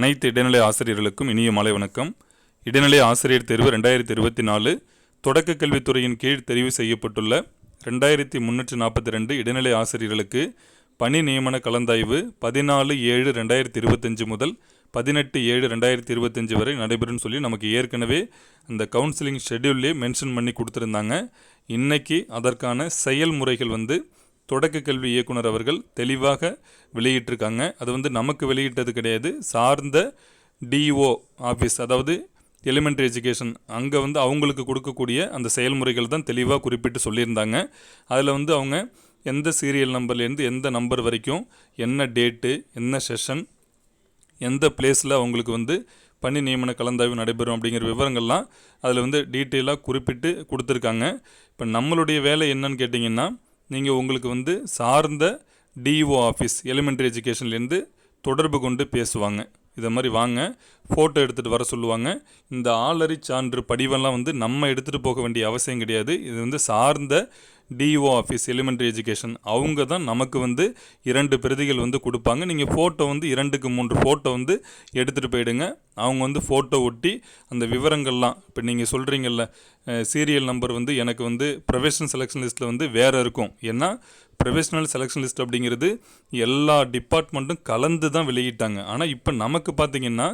அனைத்து இடைநிலை ஆசிரியர்களுக்கும் இனிய மாலை வணக்கம். இடைநிலை ஆசிரியர் தேர்வு ரெண்டாயிரத்தி இருபத்தி நாலு தொடக்க கல்வித்துறையின் கீழ் தெரிவு செய்யப்பட்டுள்ள ரெண்டாயிரத்தி முன்னூற்றி நாற்பத்தி ரெண்டு இடைநிலை ஆசிரியர்களுக்கு பணி நியமன கலந்தாய்வு பதினாலு ஏழு ரெண்டாயிரத்தி இருபத்தஞ்சு முதல் பதினெட்டு ஏழு ரெண்டாயிரத்தி இருபத்தஞ்சு வரை நடைபெறும்னு சொல்லி நமக்கு ஏற்கனவே அந்த கவுன்சிலிங் ஷெட்யூல்லே மென்ஷன் பண்ணி கொடுத்துருந்தாங்க. இன்னைக்கு அதற்கான செயல்முறைகள் வந்து தொடக்க கல்வி இயக்குனர் அவர்கள் தெளிவாக வெளியிட்டிருக்காங்க. அது வந்து நமக்கு வெளியிட்டது கிடையாது. சார்ந்த டிஓ ஆஃபீஸ் அதாவது எலிமெண்ட்ரி எஜுகேஷன் அங்கே வந்து அவங்களுக்கு கொடுக்கக்கூடிய அந்த செயல்முறைகள் தான் தெளிவாக குறிப்பிட்டு சொல்லியிருந்தாங்க. அதில் வந்து அவங்க எந்த சீரியல் நம்பர்லேருந்து எந்த நம்பர் வரைக்கும் என்ன டேட்டு என்ன செஷன் எந்த பிளேஸில் அவங்களுக்கு வந்து பணி நியமன கலந்தாய்வு நடைபெறும் அப்படிங்கிற விவரங்கள்லாம் அதில் வந்து டீட்டெயிலாக குறிப்பிட்டு கொடுத்துருக்காங்க. இப்போ நம்மளுடைய வேலை என்னன்னு கேட்டிங்கன்னா நீங்கள் உங்களுக்கு வந்து சார்ந்த டிஓ ஆஃபீஸ் எலிமெண்ட்ரி எஜுகேஷன்லேருந்து தொடர்பு கொண்டு பேசுவாங்க. இதை மாதிரி வாங்க. ஃபோட்டோ எடுத்துகிட்டு வர சொல்லுவாங்க. இந்த ஆளறி சான்று படிவெல்லாம் வந்து நம்ம எடுத்துகிட்டு போக வேண்டிய அவசியம் கிடையாது. இது வந்து சார்ந்த டிஓ ஆஃபீஸ் எலிமெண்ட்ரி எஜுகேஷன் அவங்க தான் நமக்கு வந்து இரண்டு பிரதிகள் வந்து கொடுப்பாங்க. நீங்கள் ஃபோட்டோ வந்து இரண்டுக்கு மூன்று ஃபோட்டோ வந்து எடுத்துகிட்டு போயிடுங்க. அவங்க வந்து ஃபோட்டோ ஒட்டி அந்த விவரங்கள்லாம் இப்போ நீங்கள் சொல்கிறீங்கல்ல சீரியல் நம்பர் வந்து எனக்கு வந்து ப்ரொஃபஷனல் செலெக்ஷன் லிஸ்ட்டில் வந்து வேறு இருக்கும். ஏன்னா ப்ரொஃபஷனல் செலெக்ஷன் லிஸ்ட் அப்படிங்கிறது எல்லா டிபார்ட்மெண்ட்டும் கலந்து தான் வெளியிட்டாங்க. ஆனால் இப்போ நமக்கு பார்த்தீங்கன்னா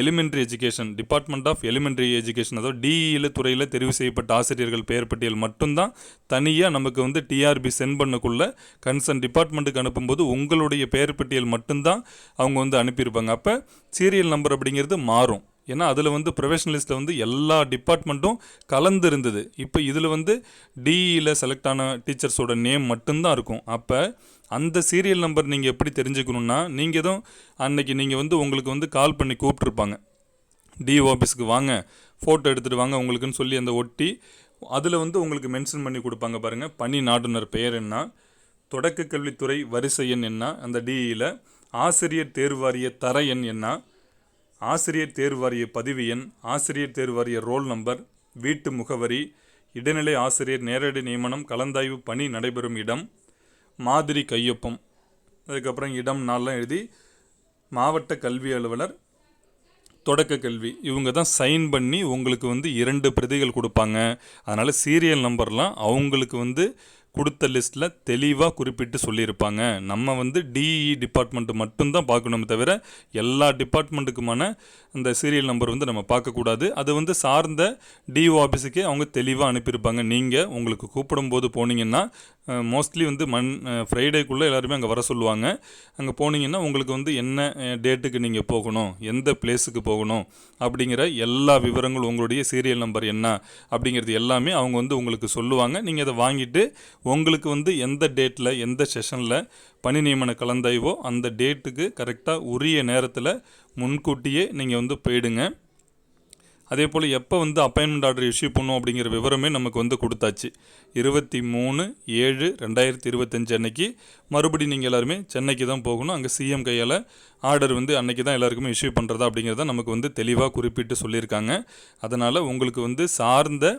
elementary education department of elementary education அதாவது டிஇயில் துறையில் தெரிவு செய்யப்பட்ட ஆசிரியர்கள் பெயர் பட்டியல் மட்டும்தான் தனியாக நமக்கு வந்து டிஆர்பி சென்ட் பண்ணக்குள்ள கன்சர்ன் டிபார்ட்மெண்ட்டுக்கு அனுப்பும்போது உங்களுடைய பெயர் பட்டியல் மட்டும்தான் அவங்க வந்து அனுப்பியிருப்பாங்க. அப்போ சீரியல் நம்பர் அப்படிங்கிறது மாறும். ஏன்னா அதில் வந்து ப்ரொஃபஷனலிஸ்ட்டில் வந்து எல்லா டிபார்ட்மெண்ட்டும் கலந்து இருந்தது இப்போ இதில் வந்து டிஇயில் செலக்ட் ஆன டீச்சர்ஸோட நேம் மட்டும்தான் இருக்கும். அப்போ அந்த சீரியல் நம்பர் நீங்கள் எப்படி தெரிஞ்சுக்கணுன்னா நீங்கள் எதுவும் அன்னைக்கு நீங்கள் வந்து உங்களுக்கு வந்து கால் பண்ணி கூப்பிட்ருப்பாங்க டிஓ ஆஃபீஸுக்கு வாங்க ஃபோட்டோ எடுத்துகிட்டு வாங்க உங்களுக்குன்னு சொல்லி அந்த ஒட்டி அதில் வந்து உங்களுக்கு மென்ஷன் பண்ணி கொடுப்பாங்க பாருங்கள் பணி நாடுனர் பெயர் என்ன தொடக்க கல்வித்துறை வரிசை எண் என்ன அந்த டிஇயில் ஆசிரியர் தேர்வாரிய தர எண் என்ன ஆசிரியர் தேர்வாரிய பதிவு எண் ஆசிரியர் தேர்வாரிய ரோல் நம்பர் வீட்டு முகவரி இடைநிலை ஆசிரியர் நேரடி நியமனம் கலந்தாய்வு பணி நடைபெறும் இடம் மாதிரி கையொப்பம். அதுக்கப்புறம் இடம் நாள்லாம் எழுதி மாவட்ட கல்வி அலுவலர் தொடக்க கல்வி. இவங்க தான் சைன் பண்ணி உங்களுக்கு வந்து இரண்டு பிரதிகள் கொடுப்பாங்க. அதனால் சீரியல் நம்பர்லாம் அவங்களுக்கு வந்து கொடுத்த லிஸ்ட்டில் தெளிவாக குறிப்பிட்டு சொல்லியிருப்பாங்க. நம்ம வந்து டிஇ டிபார்ட்மெண்ட்டு மட்டும்தான் பார்க்கணுமே தவிர எல்லா டிபார்ட்மெண்ட்டுக்குமான அந்த சீரியல் நம்பர் வந்து நம்ம பார்க்கக்கூடாது. அது வந்து சார்ந்த டிஓ ஆஃபீஸுக்கே அவங்க தெளிவாக அனுப்பியிருப்பாங்க. நீங்கள் உங்களுக்கு கூப்பிடும்போது போனீங்கன்னா மோஸ்ட்லி வந்து மண் ஃப்ரைடேக்குள்ளே எல்லாருமே அங்கே வர சொல்லுவாங்க. அங்கே போனீங்கன்னா உங்களுக்கு வந்து என்ன டேட்டுக்கு நீங்கள் போகணும் எந்த பிளேஸுக்கு போகணும் அப்படிங்கிற எல்லா விவரங்களும் உங்களுடைய சீரியல் நம்பர் என்ன அப்படிங்கிறது எல்லாமே அவங்க வந்து உங்களுக்கு சொல்லுவாங்க. நீங்கள் அதை வாங்கிட்டு உங்களுக்கு வந்து எந்த டேட்டில் எந்த செஷனில் பணி நியமன கலந்தாய்வோ அந்த டேட்டுக்கு கரெக்டாக உரிய நேரத்தில் முன்கூட்டியே நீங்கள் வந்து போயிடுங்க. அதே போல் எப்போ வந்து அப்பாயின்மெண்ட் ஆர்டர் இஷ்யூ பண்ணும் அப்படிங்கிற விவரமே நமக்கு வந்து கொடுத்தாச்சு. இருபத்தி மூணு ஏழு ரெண்டாயிரத்தி இருபத்தஞ்சு அன்னைக்கு. மறுபடி நீங்கள் எல்லாருமே சென்னைக்கு தான் போகணும். அங்கே சிஎம் கையால் ஆர்டர் வந்து அன்னைக்கு தான் எல்லாருக்குமே இஷ்யூ பண்ணுறதா அப்படிங்கிறத நமக்கு வந்து தெளிவாக குறிப்பிட்டு சொல்லியிருக்காங்க. அதனால் உங்களுக்கு வந்து சார்ந்த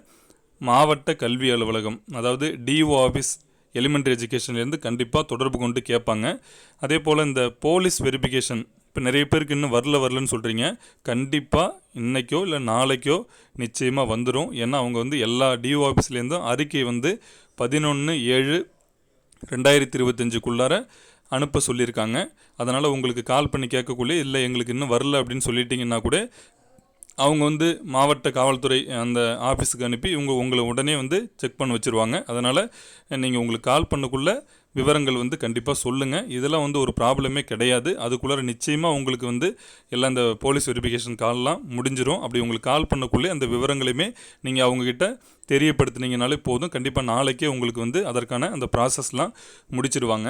மாவட்ட கல்வி அலுவலகம் அதாவது டிஓ ஆஃபீஸ் எலிமெண்ட்ரி எஜுகேஷன்லேருந்து கண்டிப்பாக தொடர்பு கொண்டு கேட்பாங்க. அதே போல் இந்த போலீஸ் வெரிஃபிகேஷன் இப்போ நிறைய பேருக்கு இன்னும் வரல வரலன்னு சொல்கிறீங்க கண்டிப்பாக இன்றைக்கோ இல்லை நாளைக்கோ நிச்சயமாக வந்துடும் ஏன்னா அவங்க வந்து எல்லா டிஓ ஆஃபீஸ்லேருந்தும் அறிக்கை வந்து பதினொன்று ஏழு ரெண்டாயிரத்தி இருபத்தஞ்சுக்குள்ளார அனுப்ப சொல்லியிருக்காங்க. அதனால் உங்களுக்கு கால் பண்ணி கேட்கக்குள்ளே இல்லை எங்களுக்கு இன்னும் வரல அப்படின்னு சொல்லிட்டிங்கன்னா கூட அவங்க வந்து மாவட்ட காவல்துறை அந்த ஆஃபீஸுக்கு அனுப்பி இவங்க உங்களை உடனே வந்து செக் பண்ண வச்சுருவாங்க. அதனால் நீங்கள் உங்களுக்கு கால் பண்ணக்குள்ளே விவரங்கள் வந்து கண்டிப்பாக சொல்லுங்கள் இதெல்லாம் வந்து ஒரு ப்ராப்ளமே கிடையாது. அதுக்குள்ளார நிச்சயமாக உங்களுக்கு வந்து எல்லாம் இந்த போலீஸ் வெரிஃபிகேஷன் கால்லாம் முடிஞ்சிடும் அப்படி உங்களுக்கு கால் பண்ணக்குள்ளே அந்த விவரங்களையுமே நீங்கள் அவங்கக்கிட்ட தெரியப்படுத்துனீங்கனாலே போதும். கண்டிப்பாக நாளைக்கே உங்களுக்கு வந்து அதற்கான அந்த ப்ராசஸ்லாம் முடிச்சிடுவாங்க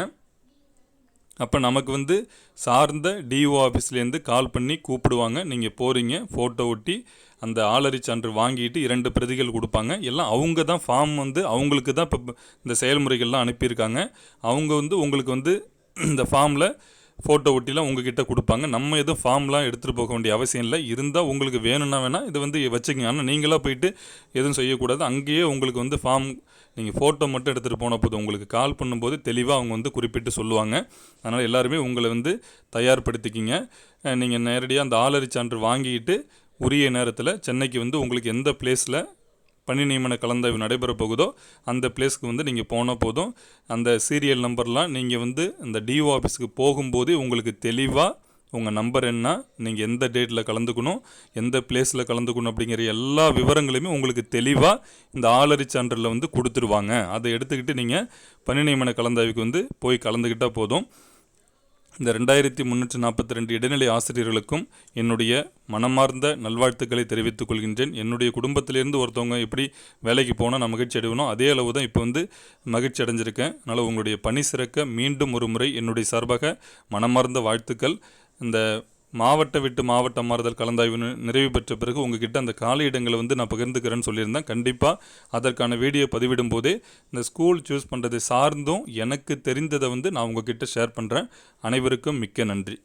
அப்போ நமக்கு வந்து சார்ந்த டிஓ ஆஃபீஸ்லேருந்து கால் பண்ணி கூப்பிடுவாங்க. நீங்கள் போகிறீங்க ஃபோட்டோ ஒட்டி அந்த ஆளறி சான்று வாங்கிட்டு இரண்டு பிரதிகள் கொடுப்பாங்க. எல்லாம் அவங்க தான் ஃபார்ம் வந்து அவங்களுக்கு தான் இப்போ இந்த செயல்முறைகள்லாம் அனுப்பியிருக்காங்க. அவங்க வந்து உங்களுக்கு வந்து இந்த ஃபார்மில் ஃபோட்டோ ஒட்டிலாம் உங்ககிட்ட கொடுப்பாங்க. நம்ம எதுவும் ஃபார்ம்லாம் எடுத்துகிட்டு போக வேண்டிய அவசியம் இல்லை. இருந்தால் உங்களுக்கு வேணும்னா வேணால் இதை வந்து வச்சுக்கோங்க. ஆனால் நீங்களாக போயிட்டு எதுவும் செய்யக்கூடாது. அங்கேயே உங்களுக்கு வந்து ஃபார்ம் நீங்கள் ஃபோட்டோ மட்டும் எடுத்துகிட்டு போன போதும் உங்களுக்கு கால் பண்ணும்போது தெளிவாக அவங்க வந்து குறிப்பிட்டு சொல்லுவாங்க. அதனால் எல்லாருமே உங்களை வந்து தயார்படுத்திக்கிங்க. நீங்கள் நேரடியாக அந்த ஆளறி சான்று வாங்கிக்கிட்டு உரிய நேரத்தில் சென்னைக்கு வந்து உங்களுக்கு எந்த பிளேஸில் பணி நியமன கலந்தாய்வு நடைபெற போகுதோ அந்த பிளேஸ்க்கு வந்து நீங்கள் போனால் போதும் அந்த சீரியல் நம்பர்லாம் நீங்கள் வந்து அந்த டிஓ ஆஃபீஸுக்கு போகும்போது உங்களுக்கு தெளிவாக உங்கள் நம்பர் என்ன நீங்கள் எந்த டேட்டில் கலந்துக்கணும் எந்த பிளேஸில் கலந்துக்கணும் அப்படிங்கிற எல்லா விவரங்களையுமே உங்களுக்கு தெளிவாக இந்த ஆளறி சான்றில் வந்து கொடுத்துருவாங்க. அதை எடுத்துக்கிட்டு நீங்கள் பணி நியமன கலந்தாய்வுக்கு வந்து போய் கலந்துக்கிட்டால் போதும். இந்த ரெண்டாயிரத்தி முந்நூற்றி நாற்பத்தி ரெண்டு இடைநிலை ஆசிரியர்களுக்கும் என்னுடைய மனமார்ந்த நல்வாழ்த்துக்களை தெரிவித்துக் கொள்கின்றேன். என்னுடைய குடும்பத்திலேருந்து ஒருத்தவங்க எப்படி வேலைக்கு போனால் நான் மகிழ்ச்சி அடைவனோ அதே அளவு தான் இப்போ வந்து மகிழ்ச்சி அடைஞ்சிருக்கேன். அதனால் உங்களுடைய பணி சிறக்க மீண்டும் ஒரு முறை என்னுடைய சார்பாக மனமார்ந்த வாழ்த்துக்கள். இந்த மாவட்ட விட்டு மாவட்ட மாறுதல் கலந்தாய்வு நிறைவு பெற்ற பிறகு உங்ககிட்ட அந்த காலி இடங்களை வந்து நான் பகிர்ந்துக்கிறேன்னு சொல்லியிருந்தேன். கண்டிப்பாக அதற்கான வீடியோ பதிவிடும் போதே இந்த ஸ்கூல் சூஸ் பண்ணுறதை சார்ந்தும் எனக்கு தெரிந்ததை வந்து நான் உங்ககிட்ட ஷேர் பண்ணுறேன் அனைவருக்கும் மிக்க நன்றி.